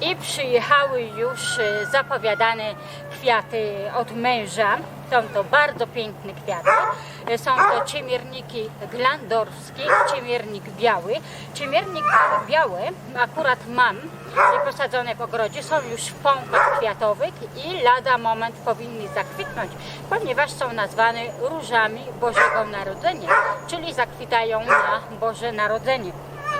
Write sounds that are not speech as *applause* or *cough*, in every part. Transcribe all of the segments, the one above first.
i przyjechały już e, zapowiadane kwiaty od męża. Są to bardzo piękne kwiaty. E, Są to ciemierniki glandorskie ciemiernik biały. Ciemiernik biały akurat mam posadzone w ogrodzie, są już w pąkach kwiatowych i lada moment powinny zakwitnąć, ponieważ są nazwane różami Bożego Narodzenia, czyli zakwitają na Boże Narodzenie.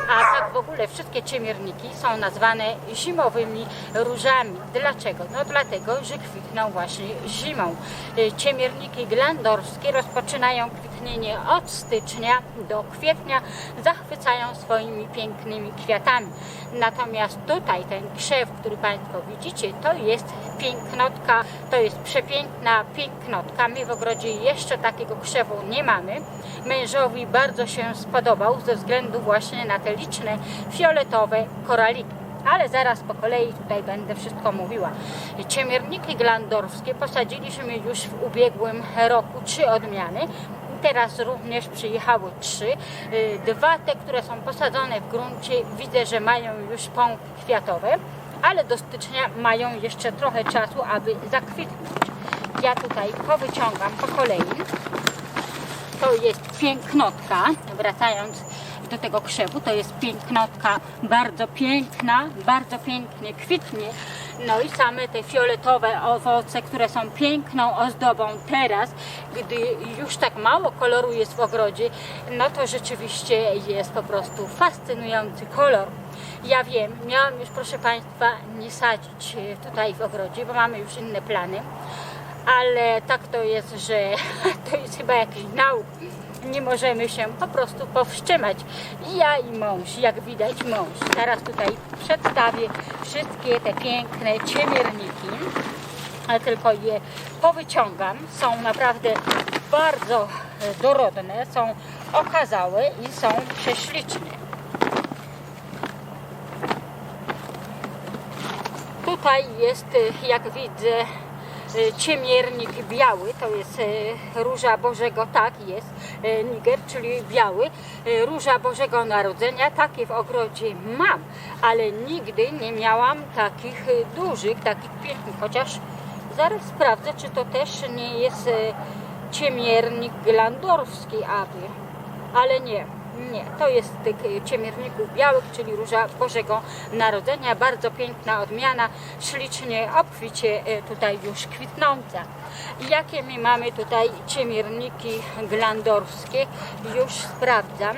A tak w ogóle wszystkie ciemierniki są nazwane zimowymi różami. Dlaczego? No dlatego, że kwitną właśnie zimą. Y, Ciemierniki glandorskie rozpoczynają od stycznia do kwietnia, zachwycają swoimi pięknymi kwiatami. Natomiast tutaj ten krzew, który Państwo widzicie, to jest pięknotka, to jest przepiękna pięknotka. My w ogrodzie jeszcze takiego krzewu nie mamy. Mężowi bardzo się spodobał ze względu właśnie na te liczne fioletowe koraliki. Ale zaraz po kolei tutaj będę wszystko mówiła. Ciemierniki glandorskie posadziliśmy już w ubiegłym roku trzy odmiany. Teraz również przyjechały trzy. Y, Dwa te, które są posadzone w gruncie, widzę, że mają już pąki kwiatowe, ale do stycznia mają jeszcze trochę czasu, aby zakwitnąć. Ja tutaj powyciągam po kolei. To jest pięknotka, wracając do tego krzewu, to jest pięknotka bardzo piękna, bardzo pięknie kwitnie. No i same te fioletowe owoce, które są piękną ozdobą teraz, gdy już tak mało koloru jest w ogrodzie, no to rzeczywiście jest po prostu fascynujący kolor. Ja wiem, miałam już proszę Państwa nie sadzić tutaj w ogrodzie, bo mamy już inne plany ale tak to jest, że *laughs* to jest chyba jakiś nauk. Nie możemy się po prostu powstrzymać. Ja i mąż, jak widać mąż. Teraz tutaj przedstawię wszystkie te piękne ciemierniki, ale tylko je powyciągam. Są naprawdę bardzo e, dorodne, są okazałe i są prześliczne. Tutaj jest, y, jak widzę, ciemiernik biały, to jest y, róża Bożego, tak jest, y, Niger, czyli biały, y, róża Bożego Narodzenia, takie w ogrodzie mam, ale nigdy nie miałam takich y, dużych, takich pięknych, chociaż zaraz sprawdzę, czy to też nie jest y, ciemiernik glandorski, aby, ale nie, nie, to jest tych y, ciemierników białych, czyli róża Bożego Narodzenia. Bardzo piękna odmiana, ślicznie, obficie y, tutaj już kwitnąca. Jakie my mamy tutaj ciemierniki glandorskie? Już sprawdzam.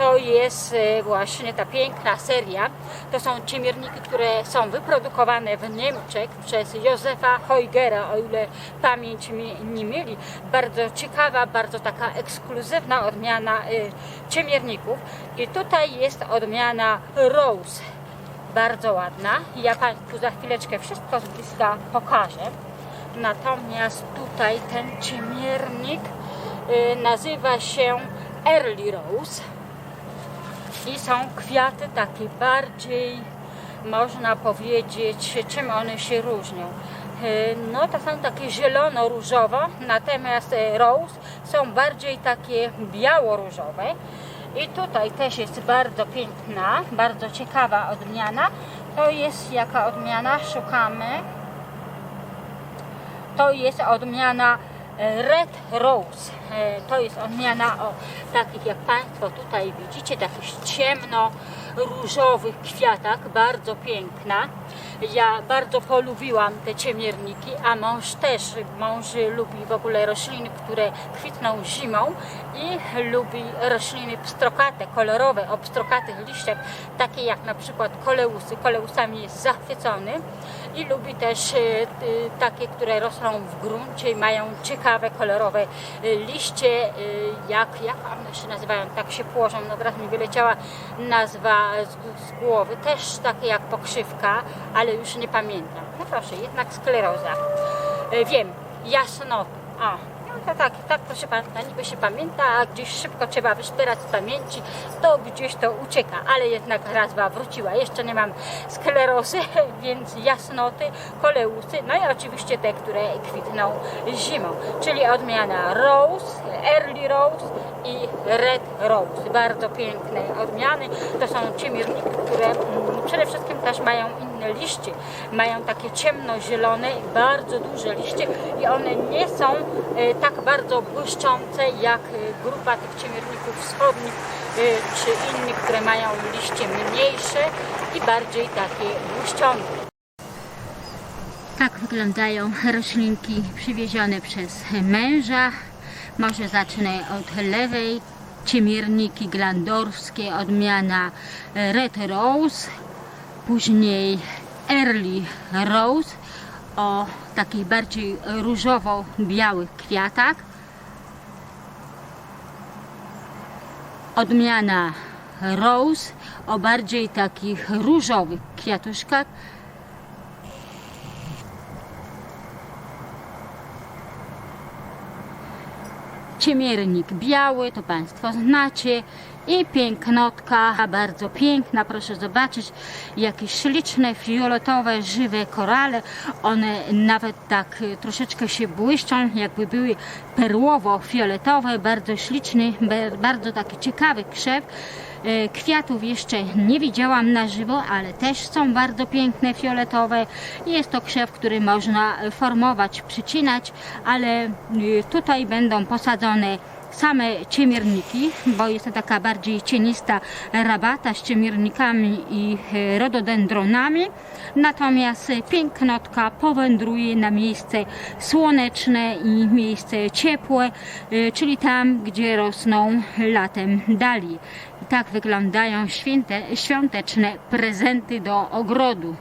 To jest e, właśnie ta piękna seria. To są ciemierniki, które są wyprodukowane w Niemczech przez Józefa Heugera, o ile pamięć mi nie myli. Bardzo ciekawa, bardzo taka ekskluzywna odmiana e, ciemierników. I tutaj jest odmiana Rose. Bardzo ładna. Ja Państwu za chwileczkę wszystko z bliska pokażę. Natomiast tutaj ten ciemiernik e, nazywa się Early Rose i są kwiaty takie bardziej, można powiedzieć, czym one się różnią. E, No to są takie zielono-różowo, natomiast e, rose są bardziej takie biało-różowe. I tutaj też jest bardzo piękna, bardzo ciekawa odmiana. To jest jaka odmiana? Szukamy. To jest odmiana Red Rose. E, To jest odmiana o takich jak Państwo tutaj widzicie, takich ciemno-różowych kwiatach, bardzo piękna. Ja bardzo polubiłam te ciemierniki, a mąż też. Mąż lubi w ogóle rośliny, które kwitną zimą i lubi rośliny pstrokate, kolorowe, o pstrokatych liściach, takie jak na przykład koleusy. Koleusami jest zachwycony i lubi też e, takie, które rosną w gruncie i mają ciekawe, kolorowe e, liście, e, jak, jak one się nazywają, tak się położą, no teraz mi wyleciała nazwa z, z głowy, też takie jak pokrzywka, ale już nie pamiętam. No proszę, jednak skleroza. E, Wiem, jasnota. A, to tak, tak proszę Pana, niby się pamięta, a gdzieś szybko trzeba wyszperać z pamięci, to gdzieś to ucieka, ale jednak nazwa wróciła. Jeszcze nie mam sklerozy, *laughs* więc jasnoty, koleusy, no i oczywiście te, które kwitną zimą, czyli odmiana Rose, Early Rose i Red Rose. Bardzo piękne odmiany. To są ciemierniki, które mm, przede wszystkim też mają inne liście. Mają takie ciemnozielone, bardzo duże liście i one nie są e, tak bardzo błyszczące jak e, grupa tych ciemierników wschodnich e, czy innych, które mają liście mniejsze i bardziej takie błyszczące. Tak wyglądają roślinki przywiezione przez męża. Może zacznę od lewej. Ciemierniki glandorskie, odmiana Red Rose, później Early Rose o takich bardziej różowo-białych kwiatach. Odmiana Rose o bardziej takich różowych kwiatuszkach. ciemiernik biały, to Państwo znacie i pięknotka, bardzo piękna, proszę zobaczyć, jakieś śliczne, fioletowe, żywe korale, one nawet tak y, troszeczkę się błyszczą, jakby były perłowo-fioletowe, bardzo śliczny, bardzo taki ciekawy krzew. E, Kwiatów jeszcze nie widziałam na żywo, ale też są bardzo piękne, fioletowe. Jest to krzew, który można formować, przycinać, ale y, tutaj będą posadzone same ciemierniki, bo jest to taka bardziej cienista rabata z ciemiernikami i e, rododendronami. Natomiast pięknotka powędruje na miejsce słoneczne i miejsce ciepłe, e, czyli tam, gdzie rosną latem dali. Tak wyglądają święte, świąteczne prezenty do ogrodu.